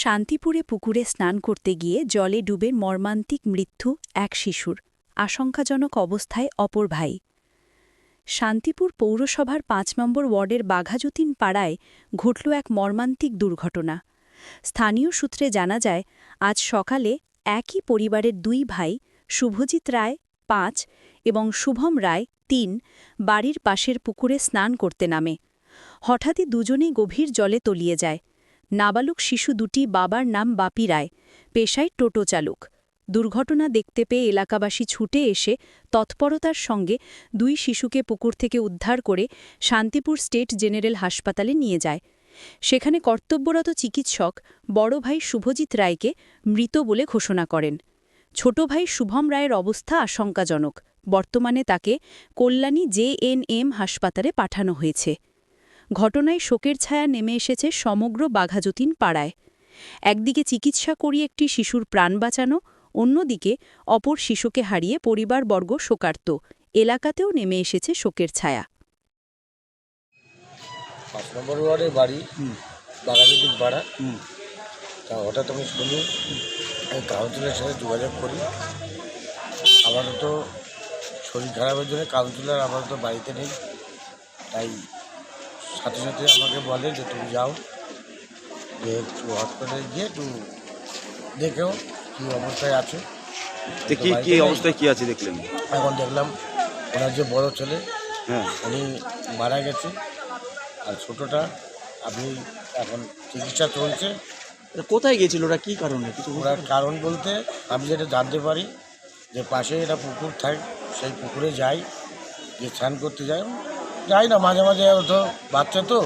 শান্তিপুরে পুকুরে স্নান করতে গিয়ে জলে ডুবে মর্মান্তিক মৃত্যু এক শিশুর, আশঙ্কাজনক অবস্থায় অপর ভাই। শান্তিপুর পৌরসভার পাঁচ নম্বর ওয়ার্ডের বাঘাযতীন পাড়ায় ঘটল এক মর্মান্তিক দুর্ঘটনা। স্থানীয় সূত্রে জানা যায়, আজ সকালে একই পরিবারের দুই ভাই শুভজিৎ রায় পাঁচ এবং শুভম রায় তিন বাড়ির পাশের পুকুরে স্নান করতে নামে। হঠাৎই দুজনেই গভীর জলে তলিয়ে যায়। নাবালক শিশু দুটি বাবার নাম বাপি রায়, পেশায় টোটো চালক। দুর্ঘটনা দেখতে পেয়ে এলাকাবাসী ছুটে এসে তৎপরতার সঙ্গে দুই শিশুকে পুকুর থেকে উদ্ধার করে শান্তিপুর স্টেট জেনারেল হাসপাতালে নিয়ে যায়। সেখানে কর্তব্যরত চিকিৎসক বড় ভাই শুভজিৎ রায়কে মৃত বলে ঘোষণা করেন। ছোট ভাই শুভম রায়ের অবস্থা আশঙ্কাজনক। বর্তমানে তাকে কল্যাণী জেএনএম হাসপাতালে পাঠানো হয়েছে। ঘটনায় শোকের ছায়া নেমে এসেছে সমগ্র বাঘাযতীন পাড়ায়। একদিকে চিকিৎসা করিয়ে একটি শিশুর প্রাণ বাঁচানো অন্যদিকে অপর শিশুকে হারিয়ে পরিবারবর্গ শোকার্ত। এলাকাতেও নেমে এসেছে শোকের ছায়া। পাঁচ নম্বর ওয়ার্ডের বাড়ি বাগাজুদ্দিন পাড়া। তা হঠাৎ আমি শুনি আমি কাউন্সিলের সাথে যোগাযোগ করি। আপাতত শরীর খারাপের জন্য কাউন্সিলর আপাতত বাড়িতে নেই তাই সাথে সাথে আমাকে বলে যে তুমি যাও যে একটু হসপিটালে গিয়ে একটু দেখেও কী অবস্থায় আছে। তো কি কি অবস্থায় কি আছে দেখলেন? এখন দেখলাম ওনার যে বড় ছেলে হ্যাঁ। উনি মারা গেছে। আর ছোটোটা আপনি এখন চিকিৎসা চলছে। কোথায় গিয়েছিল? ওরা কী কারণে? কিছু ওনার কারণ বলতে আমি যেটা জানতে পারি যে পাশে এটা পুকুর থাকে সেই পুকুরে যাই যে স্নান করতে যাই। যাই না মাঝে মাঝে হয়তো বাচ্চা তো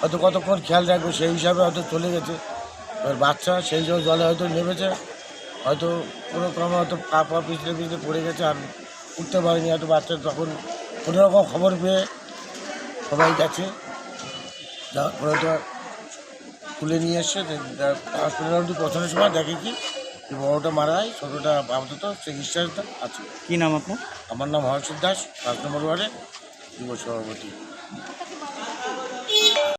হয়তো কতক্ষণ খেয়াল রাখবে সেই হিসাবে হয়তো চলে গেছে। এবার বাচ্চা সেই জন্য জলে হয়তো নেমেছে হয়তো কোনো ক্রমে হয়তো পা পা পিছলে পিছলে পড়ে গেছে আর উঠতে পারেনি। হয়তো বাচ্চা তখন কোনো রকম খবর পেয়ে সবাই গেছে। যাওয়ার পরে তো তুলে নিয়ে এসছে হসপিটাল অব্দি পৌঁছানোর সময় দেখে কি বড়োটা মারা যায় ছোটোটা আপাতত চিকিৎসাটা আছে। কি নাম আপনার? আমার নাম হর্ষিত দাস পাঁচ নম্বর ওয়ার্ডে। যুব সভাপতি